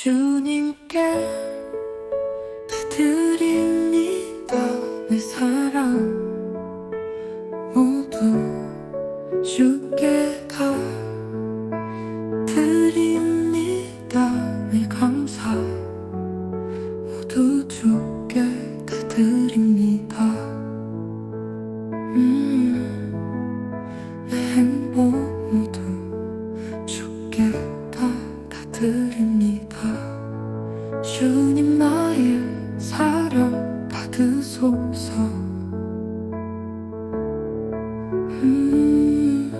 주님께 드립니다. 내 사랑 모두 주께 다 드립니다. 내 감사 모두 주 드립니다. 주님 나의 사랑 받으소서. 음,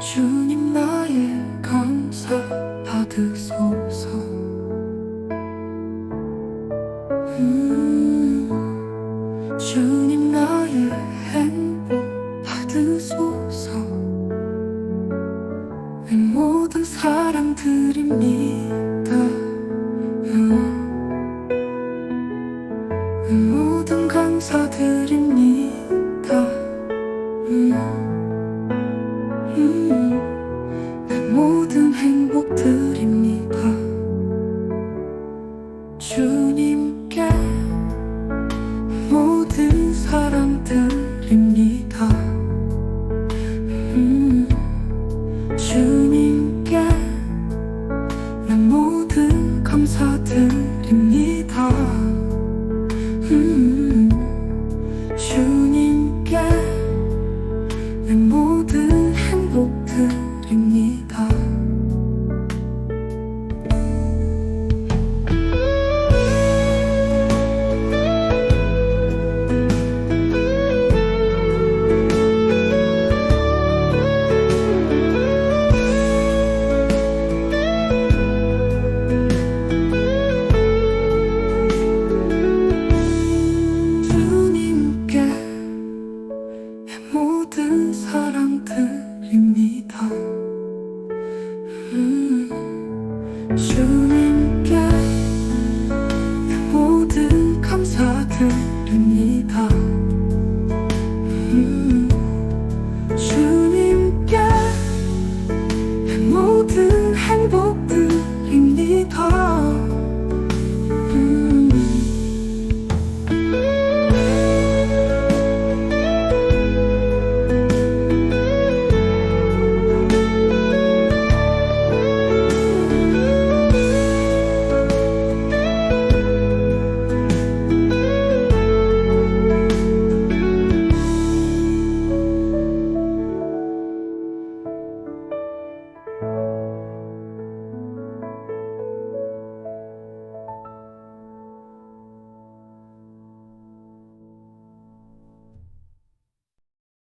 주님 나의 감사 받으소서. 음, 주 모든 감사 드립니다. 음, 음, 내 모든 행복 드립니다. 주님 음,